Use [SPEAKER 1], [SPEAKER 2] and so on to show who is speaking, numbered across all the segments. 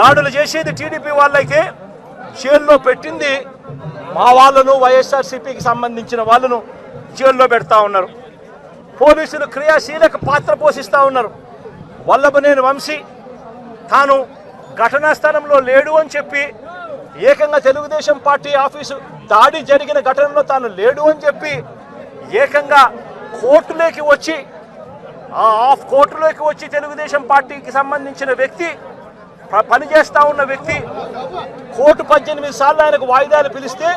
[SPEAKER 1] దాడులు చేసేది టీడీపీ వాళ్ళైతే జైల్లో పెట్టింది మా వాళ్ళను వైఎస్ఆర్సీపీకి సంబంధించిన వాళ్ళను జైల్లో పెడతా ఉన్నారు. పోలీసులు క్రియాశీలక పాత్ర పోషిస్తూ ఉన్నారు. వల్లభనేని వంశీ తాను ఘటనా స్థలంలో లేడు అని చెప్పి ఏకంగా తెలుగుదేశం పార్టీ ఆఫీసు దాడి జరిగిన ఘటనలో తాను లేడు అని చెప్పి ఏకంగా కోర్టులోకి వచ్చి ఆ ఆఫ్ కోర్టులోకి వచ్చి తెలుగుదేశం పార్టీకి సంబంధించిన వ్యక్తి పనిచేస్తా ఉన్న వ్యక్తి కోర్టు పద్దెనిమిది సార్లు ఆయనకు వాయిదాలు పిలిస్తే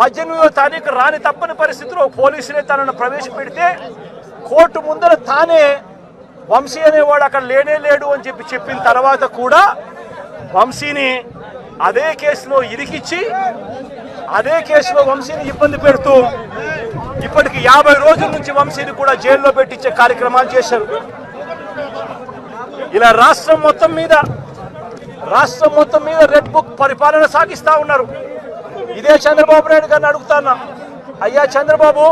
[SPEAKER 1] పద్దెనిమిదో తారీఖు రాని తప్పని పరిస్థితిలో పోలీసులే తనను ప్రవేశపెడితే కోర్టు ముందర తానే వంశీ అనేవాడు అక్కడ లేనే లేడు అని చెప్పి చెప్పిన తర్వాత కూడా వంశీని అదే కేసులో ఇరికిచ్చి అదే కేసులో వంశీని ఇబ్బంది పెడుతూ ఇప్పటికి యాభై రోజుల నుంచి వంశీని కూడా జైల్లో పెట్టించే కార్యక్రమాలు చేశారు. ఇలా రాష్ట్రం మొత్తం మీద రాష్ట్రం మొత్తం మీద రెడ్ బుక్ పరిపాలన సాగిస్తా ఉన్నారు. ఇదే చంద్రబాబు నాయుడు గారిని అడుగుతాను అయ్యా చంద్రబాబు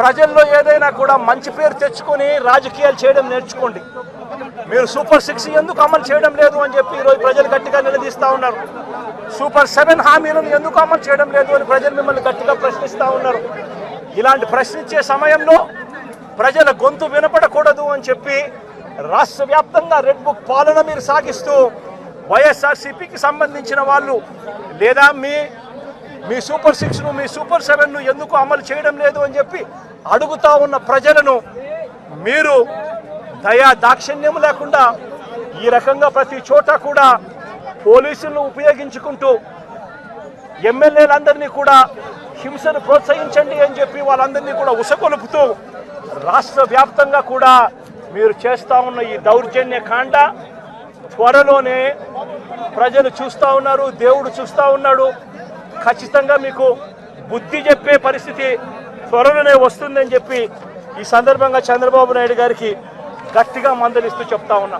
[SPEAKER 1] ప్రజల్లో ఏదైనా కూడా మంచి పేరు తెచ్చుకొని రాజకీయాలు చేయడం నేర్చుకోండి. మీరు సూపర్ సిక్స్ ఎందుకు అమలు చేయడం లేదు అని చెప్పి ఈరోజు ప్రజలు గట్టిగా నిలదీస్తా ఉన్నారు. సూపర్ సెవెన్ హామీలను ఎందుకు అమలు చేయడం లేదు అని ప్రజలు మిమ్మల్ని గట్టిగా ప్రశ్నిస్తూ ఉన్నారు. ఇలాంటి ప్రశ్నించే సమయంలో ప్రజల గొంతు వినపడకూడదు అని చెప్పి రాష్ట్ర వ్యాప్తంగా రెడ్ బుక్ పాలన మీరు సాగిస్తూ వైఎస్ఆర్సీపీకి సంబంధించిన వాళ్ళు లేదా మీ మీ సూపర్ సిక్స్ను మీ సూపర్ సెవెన్ను ఎందుకు అమలు చేయడం లేదు అని చెప్పి అడుగుతా ఉన్న ప్రజలను మీరు దయా దాక్షిణ్యం లేకుండా ఈ రకంగా ప్రతి చోట కూడా పోలీసులను ఉపయోగించుకుంటూ ఎమ్మెల్యేలందరినీ కూడా హింసను ప్రోత్సహించండి అని చెప్పి వాళ్ళందరినీ కూడా ఉసగొలుపుతూ రాష్ట్ర వ్యాప్తంగా కూడా మీరు చేస్తూ ఉన్న ఈ దౌర్జన్య కాండ త్వరలోనే ప్రజలు చూస్తూ ఉన్నారు దేవుడు చూస్తూ ఉన్నాడు. ఖచ్చితంగా మీకు బుద్ధి చెప్పే పరిస్థితి త్వరలోనే వస్తుందని చెప్పి ఈ సందర్భంగా చంద్రబాబు నాయుడు గారికి గట్టిగా మందలిస్తూ చెప్తా ఉన్నా.